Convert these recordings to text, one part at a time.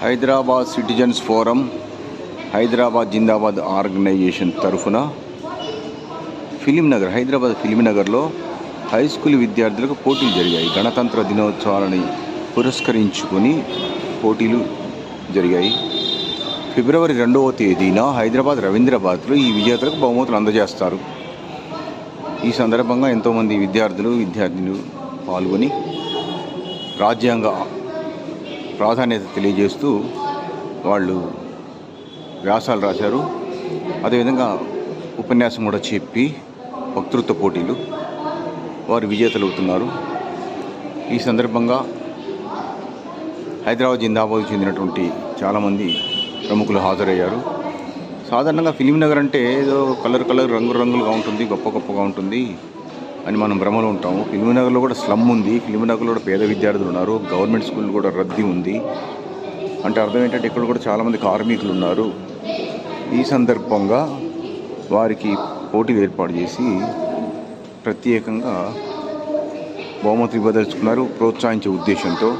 Hyderabad citizens forum Hyderabad Zindabad organization తరఫున film Nagar Hyderabad film నగర్లో high school విద్యార్థులకు పోటీలు జరిగాయి. గణతంత్ర దినోత్సవాలని పురస్కరించుకొని పోటీలు జరిగాయి. ఫిబ్రవరి రెండవ తేదీన హైదరాబాద్ రవీంద్రబాద్లో ఈ విజేతలకు బహుమతులు అందజేస్తారు. ఈ సందర్భంగా ఎంతోమంది విద్యార్థులు విద్యార్థినులు పాల్గొని రాజ్యాంగ ప్రాధాన్యత తెలియజేస్తూ వాళ్ళు వ్యాసాలు రాశారు. అదేవిధంగా ఉపన్యాసం కూడా చెప్పి వక్తృత్వ పోటీలు వారు విజేతలు అవుతున్నారు ఈ సందర్భంగా హైదరాబాద్ జిందాబాద్ చెందినటువంటి చాలామంది ప్రముఖులు హాజరయ్యారు. సాధారణంగా ఫిలిం నగర్ అంటే ఏదో కలర్ కలర్ రంగు రంగులుగా ఉంటుంది గొప్ప గొప్పగా ఉంటుంది. అని మనం భ్రమలో ఉంటాము. ఫిలిమినగర్లో కూడా స్లమ్ ఉంది. ఫిలిమినగర్లో కూడా పేద విద్యార్థులు ఉన్నారు. గవర్నమెంట్ స్కూల్ కూడా రద్దీ ఉంది. అంటే అర్థం ఏంటంటే ఇక్కడ కూడా చాలామంది కార్మికులు ఉన్నారు. ఈ సందర్భంగా వారికి పోటీలు ఏర్పాటు చేసి ప్రత్యేకంగా బహుమతులు ఇవ్వదలుచుకున్నారు. ప్రోత్సహించే ఉద్దేశంతో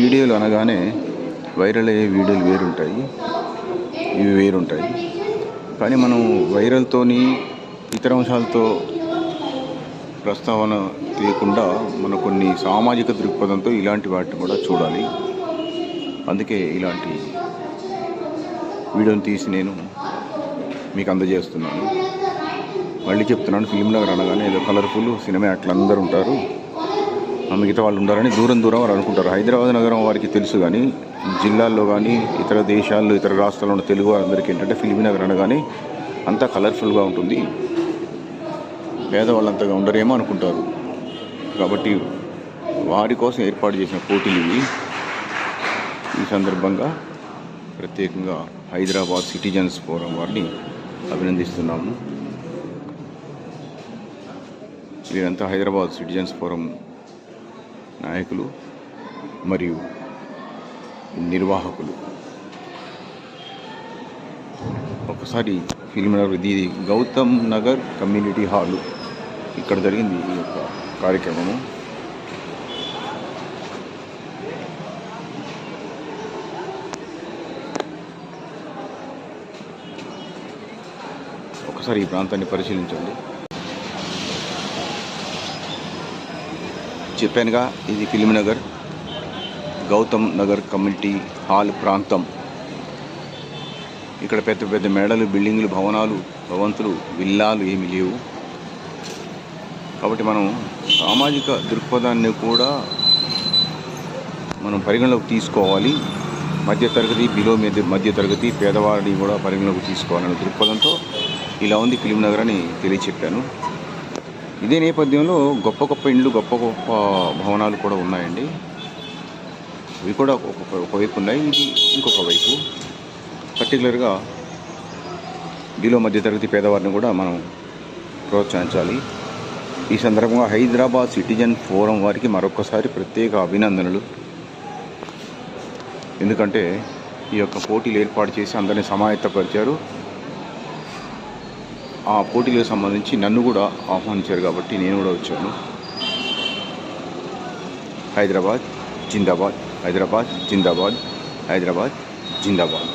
వీడియోలు అనగానే వైరల్ అయ్యే వీడియోలు వేరుంటాయి. ఇవి వేరుంటాయి. కానీ మనం వైరల్తోని ఇతర అంశాలతో ప్రస్తావన తీయకుండా మన కొన్ని సామాజిక దృక్పథంతో ఇలాంటి వాటిని కూడా చూడాలి. అందుకే ఇలాంటి వీడియోని తీసి నేను మీకు అందజేస్తున్నాను. మళ్ళీ చెప్తున్నాను ఫిల్మ్ నగర్ అనగానే ఏదో కలర్ఫుల్ సినిమా అట్లా అందరూ ఉంటారు. మిగతా వాళ్ళు ఉండాలని దూరం దూరం వారు అనుకుంటారు. హైదరాబాద్ నగరం వారికి తెలుసు కానీ జిల్లాల్లో కానీ ఇతర దేశాల్లో ఇతర రాష్ట్రాల్లో ఉన్న తెలుగు వారందరికీ ఏంటంటే ఫిల్మ్ నగర్ అనగానే అంతా కలర్ఫుల్గా ఉంటుంది. పేదవాళ్ళు అంతగా ఉండరేమో అనుకుంటారు. కాబట్టి వారి కోసం ఏర్పాటు చేసిన పోటీలు ఇవి. ఈ సందర్భంగా ప్రత్యేకంగా హైదరాబాద్ సిటిజన్స్ ఫోరం వారిని అభినందిస్తున్నాము. వీరంతా హైదరాబాద్ సిటిజన్స్ ఫోరం నాయకులు మరియు నిర్వాహకులు. ఒకసారి ఫిల్మ్ నగర్ ఇది గౌతమ్ నగర్ కమ్యూనిటీ హాలు ఇక్కడ జరిగింది ఈ యొక్క కార్యక్రమము. ఒకసారి ఈ ప్రాంతాన్ని పరిశీలించండి. చెప్పానుగా ఇది film Nagar Gautam Nagar community hall ప్రాంతం. ఇక్కడ పెద్ద పెద్ద మేడలు బిల్డింగులు భవనాలు భవంతులు విల్లాలు ఏమీ లేవు. కాబట్టి మనం సామాజిక దృక్పథాన్ని కూడా మనం పరిగణలోకి తీసుకోవాలి. మధ్యతరగతి బిలో మధ్య మధ్యతరగతి పేదవారిని కూడా పరిగణలోకి తీసుకోవాలనే దృక్పథంతో ఇలా ఉంది ఫిలిం నగర్ అని తెలియచెప్పాను. ఇదే నేపథ్యంలో గొప్ప గొప్ప ఇండ్లు గొప్ప గొప్ప భవనాలు కూడా ఉన్నాయండి. ఇవి కూడా ఒక ఒకవైపు ఉన్నాయి ఇది ఇంకొక వైపు. పర్టికులర్గా మధ్య మధ్యతరగతి పేదవారిని కూడా మనం ప్రోత్సహించాలి. ఈ సందర్భంగా హైదరాబాద్ సిటిజన్ ఫోరం వారికి మరొకసారి ప్రత్యేక అభినందనలు. ఎందుకంటే ఈ యొక్క పోటీలు ఏర్పాటు చేసి అందరిని సమాయత్తపరిచారు. ఆ పోటీలకు సంబంధించి నన్ను కూడా ఆహ్వానించారు కాబట్టి నేను కూడా వచ్చాను. హైదరాబాద్ జిందాబాద్ హైదరాబాద్ జిందాబాద్ హైదరాబాద్ జిందాబాద్.